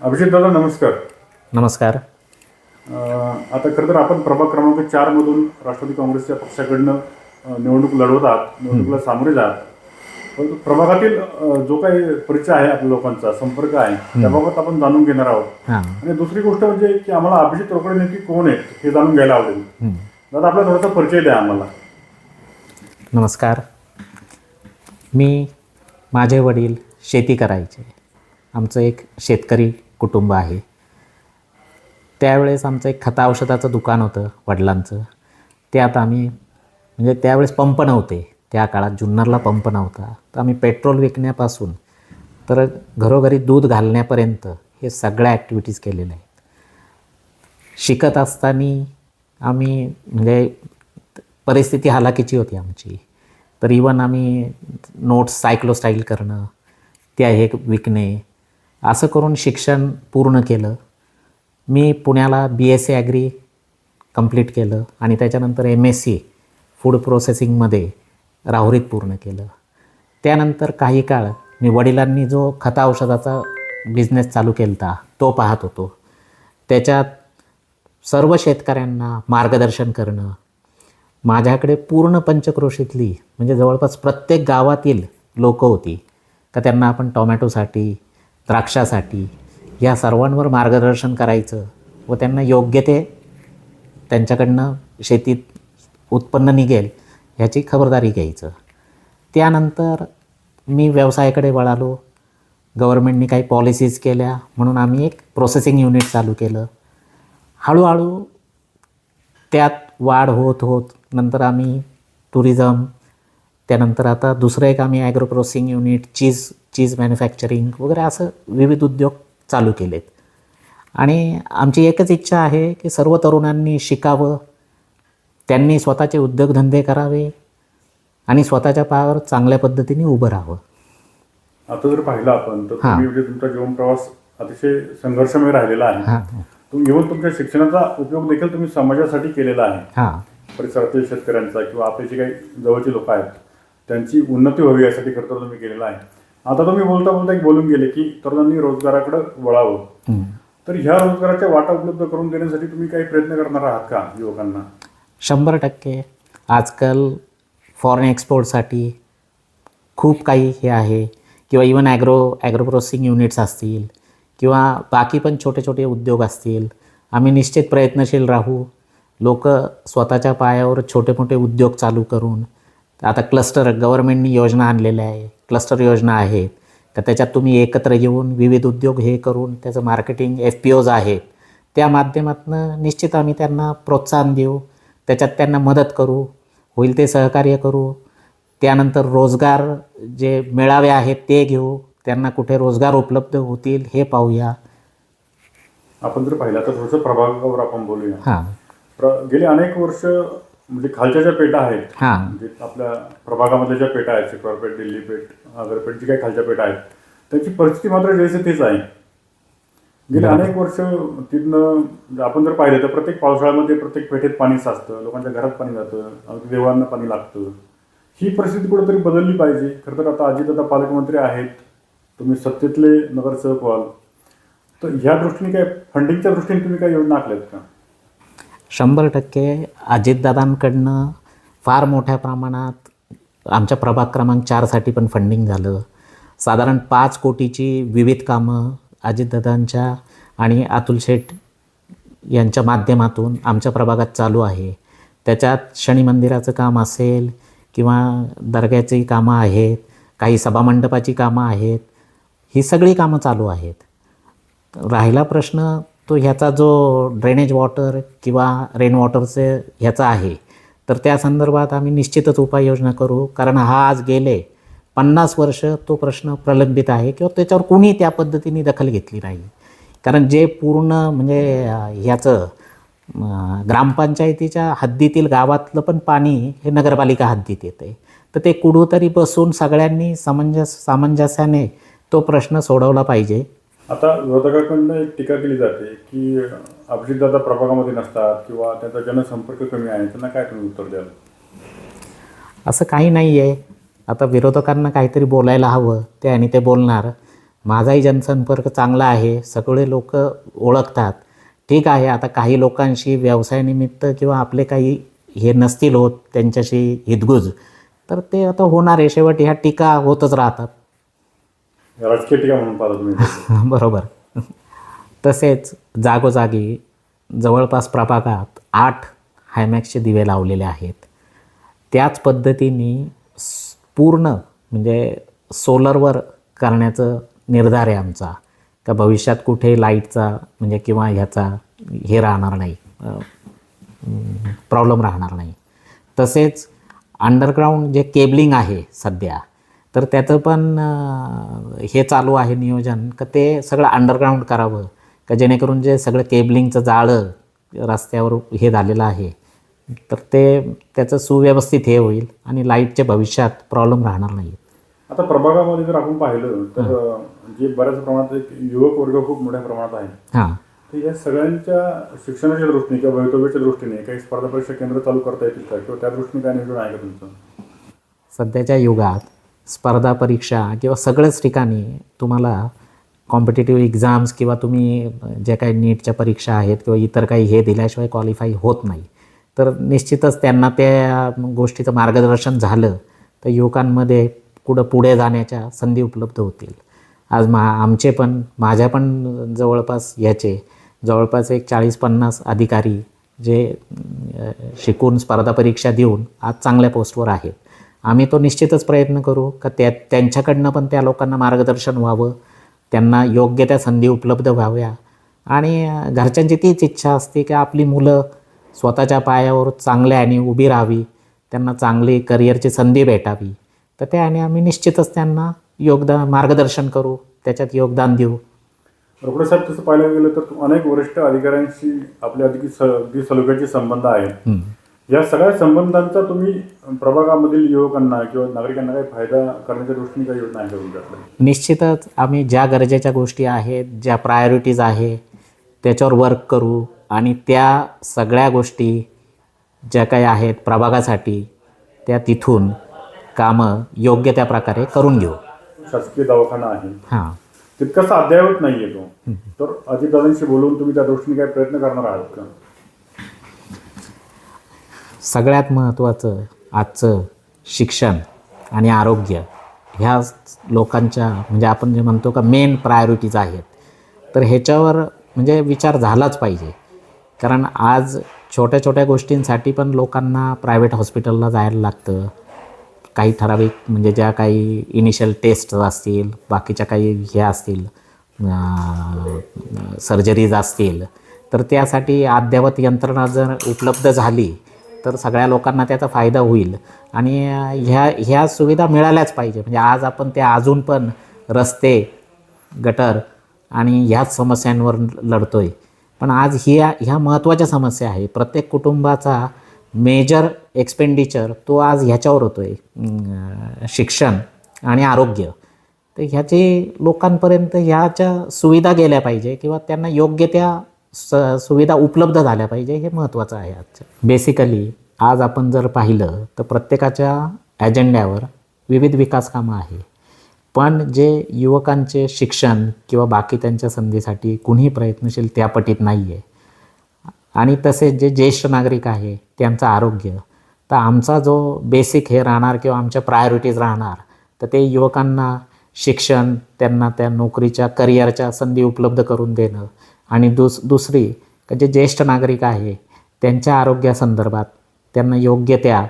अभिजित दादा नमस्कार. नमस्कार. आता खरं तर आपण प्रभाग क्रमांक चार मधून राष्ट्रवादी काँग्रेसच्या पक्षाकडनं निवडणूक लढवत आहात निवडणुकीला सामोरे जात परंतु प्रभागातील जो काही परिचय आहे आपल्या लोकांचा संपर्क आहे त्याबाबत आपण जाणून घेणार आहोत. हां. आणि दुसरी गोष्ट म्हणजे की आम्हाला अभिजित रोकडे नेमकी कोण आहेत हे जाणून घ्यायला आवडेल. दादा आपला थोडासा परिचय द्या आम्हाला. नमस्कार. मी माझे वडील शेती करायचे. आमचं एक शेतकरी कुटुंब आहे. त्यावेळेस आमचं एक खता औषधाचं दुकान होतं वडिलांचं. ते आता आम्ही म्हणजे त्यावेळेस पंप नव्हते. त्या काळात जुन्नरला पंप नव्हता. तर आम्ही पेट्रोल विकण्यापासून तर घरोघरी दूध घालण्यापर्यंत हे सगळ्या ॲक्टिव्हिटीज केलेल्या आहेत. शिकत असताना आम्ही म्हणजे परिस्थिती हालाकीची होती आमची. तर इवन आम्ही नोट्स सायक्लोस्टाईल करणं त्या हे विकणे असं करून शिक्षण पूर्ण केलं. मी पुण्याला B S C agri complete केलं आणि त्याच्यानंतर एम एस सी फूड प्रोसेसिंगमध्ये राहुरीत पूर्ण केलं. त्यानंतर काही काळ मी वडिलांनी जो खता औषधाचा बिझनेस चालू केला होता तो पाहत होतो. त्याच्यात सर्व शेतकऱ्यांना मार्गदर्शन करणं माझ्याकडे पूर्ण पंचक्रोशीतली म्हणजे जवळपास प्रत्येक गावातील लोकं होती का त्यांना आपण टोमॅटोसाठी द्राक्षासाठी या सर्वांवर मार्गदर्शन करायचं व त्यांना योग्य ते त्यांच्याकडनं शेतीत उत्पन्न निघेल ह्याची खबरदारी घ्यायचं. त्यानंतर मी व्यवसायाकडे वळालो. गव्हर्मेंटनी काही पॉलिसीज केल्या म्हणून आम्ही एक प्रोसेसिंग युनिट चालू केलं. हळूहळू त्यात वाढ होत होत नंतर आम्ही टुरिझम त्यानंतर आता दुसरं एक आम्ही agro processing unit cheese cheese manufacturing वगैरे असं विविध उद्योग चालू केलेत. आणि आमची एकच इच्छा आहे की सर्व तरुणांनी शिकावं त्यांनी स्वतःचे उद्योगधंदे करावे आणि स्वतःच्या पायावर चांगल्या पद्धतीने उभं राहावं. आता जर पाहिलं आपण तर. तुम्ही म्हणजे तुमचा जीवन प्रवास अतिशय संघर्षमय राहिलेला आहे. हां. तुम्ही इव्हन तुमच्या शिक्षणाचा उपयोग देखील तुम्ही समाजासाठी केलेला आहे. हां. परिसरातील शेतकऱ्यांचा किंवा आपले जे काही जवळची लोक आहेत त्यांची उन्नती व्हावी यासाठी खरं तुम्ही केलेला आहे. आता तुम्ही बोलता बोलता एक बोलून गेले की तरुणांनी रोजगाराकडे वळावं. तर ह्या रोजगाराच्या वाटा उपलब्ध करून देण्यासाठी तुम्ही काही प्रयत्न करणार आहात का युवकांना? शंभर टक्के. आजकाल फॉरेन एक्सपोर्टसाठी खूप काही हे आहे. किंवा even agro agro processing units असतील. किंवा बाकी पण छोटे छोटे उद्योग असतील. आम्ही निश्चित प्रयत्नशील राहू. लोक स्वतःच्या पायावर छोटे मोठे उद्योग चालू करून आता क्लस्टर गव्हर्मेंटनी योजना आणलेल्या आहे. क्लस्टर योजना आहेत तर त्याच्यात तुम्ही एकत्र येऊन विविध उद्योग हे करून त्याचं मार्केटिंग एफ पी ओज आहेत त्या माध्यमातून निश्चित आम्ही त्यांना प्रोत्साहन देऊ त्याच्यात त्यांना मदत करू होईल ते सहकार्य करू त्यानंतर रोजगार जे मेळावे आहेत ते घेऊ त्यांना कुठे रोजगार उपलब्ध होतील हे पाहूया. आपण जर पाहिलं तर थोडंसं प्रभागावर आपण बोलूया. हां. प्र गेली अनेक वर्ष म्हणजे खालच्या ज्या पेटा आहेत हां. म्हणजे आपल्या प्रभागामधल्या ज्या पेटा आहेत चिकवारपेठ दिल्ली पेठ आगरपेठ जी काही खालच्या पेटा आहेत त्यांची परिस्थिती मात्र जैसे तेच आहे. गेली अनेक वर्ष तिथनं म्हणजे आपण जर पाहिलं तर प्रत्येक पावसाळ्यामध्ये प्रत्येक पेठेत पाणी साचतं लोकांच्या घरात पाणी जातं अगदी देवळांना पाणी लागतं. ही परिस्थिती कुठेतरी बदलली पाहिजे. खरं तर आता अजितदादा पालकमंत्री आहेत तुम्ही सत्तेतले नगरसेवक व्हाल. तर ह्या दृष्टीने काय फंडिंगच्या दृष्टीने तुम्ही काही योजना आखल्यात का? शंभर टक्के अजितदादांकडनं फार मोठ्या प्रमाणात आमच्या प्रभाग क्रमांक चारसाठी पण फंडिंग झालं. साधारण पाच कोटीची विविध कामं अजितदादांच्या आणि अतुल शेठ यांच्या माध्यमातून आमच्या प्रभागात चालू आहे. त्याच्यात शनी मंदिराचं काम असेल किंवा दर्ग्याची कामं आहेत काही सभामंडपाची कामं आहेत ही सगळी कामं चालू आहेत. राहिला प्रश्न तो ह्याचा जो ड्रेनेज वॉटर किंवा रेन वॉटरचे ह्याचा आहे तर त्या संदर्भात आम्ही निश्चितच उपाययोजना करू. कारण हा आज गेले पन्नास वर्ष तो प्रश्न प्रलंबित आहे किंवा त्याच्यावर कोणी त्या पद्धतीने दखल घेतली नाही. कारण जे पूर्ण म्हणजे ह्याचं ग्रामपंचायतीच्या हद्दीतील गावातलं पण पाणी हे नगरपालिका हद्दीत येते. तर ते कुठंतरी बसून सगळ्यांनी समंजस सामंजस्याने तो प्रश्न सोडवला पाहिजे. आता विरोधकाकडनं एक टीका केली जाते की अभिजितदादा प्रभागामध्ये नसतात किंवा त्यांचा जनसंपर्क कमी आहे त्यांना काय तुम्ही उत्तर द्याल? असं काही नाही आहे आता विरोधकांना काहीतरी बोलायला हवं ते आणि ते बोलणार. माझाही जनसंपर्क चांगला आहे सगळे लोक ओळखतात. ठीक आहे आता काही लोकांशी व्यवसायानिमित्त किंवा आपले काही हे नसतील होत त्यांच्याशी हितगुज. तर ते आता होणार आहे. शेवट ह्या टीका होतच राहतात. राजकीय टीका म्हणून पाहता तुम्ही. बरोबर. तसेच जागोजागी जवळपास प्रभागात आठ हायमॅक्सचे दिवे लावलेले आहेत. त्याच पद्धतीने पूर्ण म्हणजे सोलरवर करण्याचं निर्धार आहे आमचा. का भविष्यात कुठे लाईटचा म्हणजे किंवा ह्याचा हे राहणार नाही. प्रॉब्लेम राहणार नाही. तसेच अंडरग्राऊंड जे केबलिंग आहे सध्या तर त्याचं पण हे चालू आहे नियोजन का ते सगळं अंडरग्राऊंड करावं का जेणेकरून जे सगळं केबलिंगचं जाळं रस्त्यावर हे झालेलं आहे तर ते त्याचं सुव्यवस्थित हे होईल आणि लाईटच्या भविष्यात प्रॉब्लेम राहणार नाही आता प्रभागामध्ये जर आपण पाहिलं तर जे बऱ्याच प्रमाणात एक युवक वर्ग खूप मोठ्या प्रमाणात आहे. हां. तर या सगळ्यांच्या शिक्षणाच्या दृष्टीने किंवा भवितव्याच्या दृष्टीने काही स्पर्धा परीक्षा केंद्र चालू करता येतील का? किंवा त्या दृष्टीने काय नियोजन आहे का तुमचं? सध्याच्या युगात स्पर्धा परीक्षा किंवा सगळ्याच ठिकाणी तुम्हाला कॉम्पिटेटिव्ह एक्झाम्स किंवा तुम्ही ज्या काही नीटच्या परीक्षा आहेत किंवा इतर काही हे दिल्याशिवाय क्वालिफाय होत नाही. तर निश्चितच त्यांना त्या गोष्टीचं मार्गदर्शन झालं तर युवकांमध्ये कुठं पुढे जाण्याच्या संधी उपलब्ध होतील. आज मा आमचे पण माझ्या पण जवळपास याचे जवळपास एक चाळीस पन्नास अधिकारी जे शिकून स्पर्धा परीक्षा देऊन आज चांगल्या पोस्टवर आहेत. आम्ही तो निश्चितच प्रयत्न करू का त्या त्यांच्याकडनं पण त्या लोकांना मार्गदर्शन व्हावं त्यांना योग्य त्या संधी उपलब्ध व्हाव्या. आणि घरच्यांची तीच इच्छा असते की आपली मुलं स्वतःच्या पायावर चांगल्याने उभी राहावी त्यांना चांगली करिअरची संधी भेटावी. तर त्याने आम्ही निश्चितच त्यांना योगदान मार्गदर्शन करू त्याच्यात योगदान देऊ. रोकडे साहेब तसं पाहायला गेलं तर अनेक वरिष्ठ अधिकाऱ्यांशी आपले अगदी स अगदी सलोख्याचे संबंध आहेत. या सगळ्या संबंधांचा तुम्ही प्रभागामधील युवकांना किंवा नागरिकांना काही फायदा करण्याच्या दृष्टीने काही योजना आहे तुमच्याकडे? निश्चितच आम्ही ज्या गरजेच्या गोष्टी आहेत ज्या प्रायोरिटीज आहे त्याच्यावर वर्क करू आणि त्या सगळ्या गोष्टी ज्या काही आहेत प्रभागासाठी त्या तिथून कामं योग्य त्या प्रकारे करून घेऊ. शासकीय दवाखाना आहे. हां. तितकासा अद्ययावत नाही आहे तो तर अजितदादांशी बोलून तुम्ही त्या दृष्टीने काही प्रयत्न करणार आहात का? सगळ्यात महत्त्वाचं आजचं शिक्षण आणि आरोग्य ह्या लोकांच्या म्हणजे आपण जे म्हणतो का मेन प्रायोरिटीज आहेत. तर ह्याच्यावर म्हणजे विचार झालाच पाहिजे. कारण आज छोट्या छोट्या गोष्टींसाठी पण लोकांना प्रायव्हेट हॉस्पिटलला जायला लागतं. काही ठराविक म्हणजे ज्या काही इनिशियल टेस्ट असतील बाकीच्या काही हे असतील सर्जरीज असतील तर त्यासाठी अद्ययावत यंत्रणा जर उपलब्ध झाली तर सगळ्या लोकांना त्याचा फायदा होईल. आणि ह्या ह्या सुविधा मिळाल्याच पाहिजे. म्हणजे आज आपण त्या अजून पण रस्ते गटर आणि ह्याच समस्यांवर लढतो आहे पण आज ह्या ह्या महत्त्वाच्या समस्या आहे. प्रत्येक कुटुंबाचा मेजर एक्सपेंडिचर तो आज ह्याच्यावर होतो आहे शिक्षण आणि आरोग्य. तर ह्याची लोकांपर्यंत ह्याच्या सुविधा गेल्या पाहिजे किंवा त्यांना योग्य त्या स सुविधा उपलब्ध झाल्या पाहिजे हे महत्त्वाचं आहे आजचं बेसिकली आज आपण जर पाहिलं तर प्रत्येकाच्या ॲजेंड्यावर विविध विकास कामं आहे पण जे युवकांचे शिक्षण किंवा बाकी त्यांच्या संधीसाठी कुणीही प्रयत्नशील त्या पटीत नाही आहे आणि तसेच जे ज्येष्ठ नागरिक आहे त्यांचं आरोग्य. तर आमचा जो बेसिक हे राहणार किंवा आमच्या प्रायोरिटीज राहणार तर ते युवकांना शिक्षण त्यांना त्या नोकरीच्या करिअरच्या संधी उपलब्ध करून देणं आणि दुस दुसरी का जे ज्येष्ठ नागरिक आहे त्यांच्या आरोग्यासंदर्भात त्यांना योग्य त्या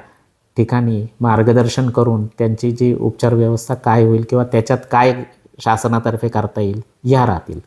ठिकाणी मार्गदर्शन करून त्यांची जी उपचार व्यवस्था काय होईल किंवा त्याच्यात काय शासनातर्फे करता येईल ह्या राहतील.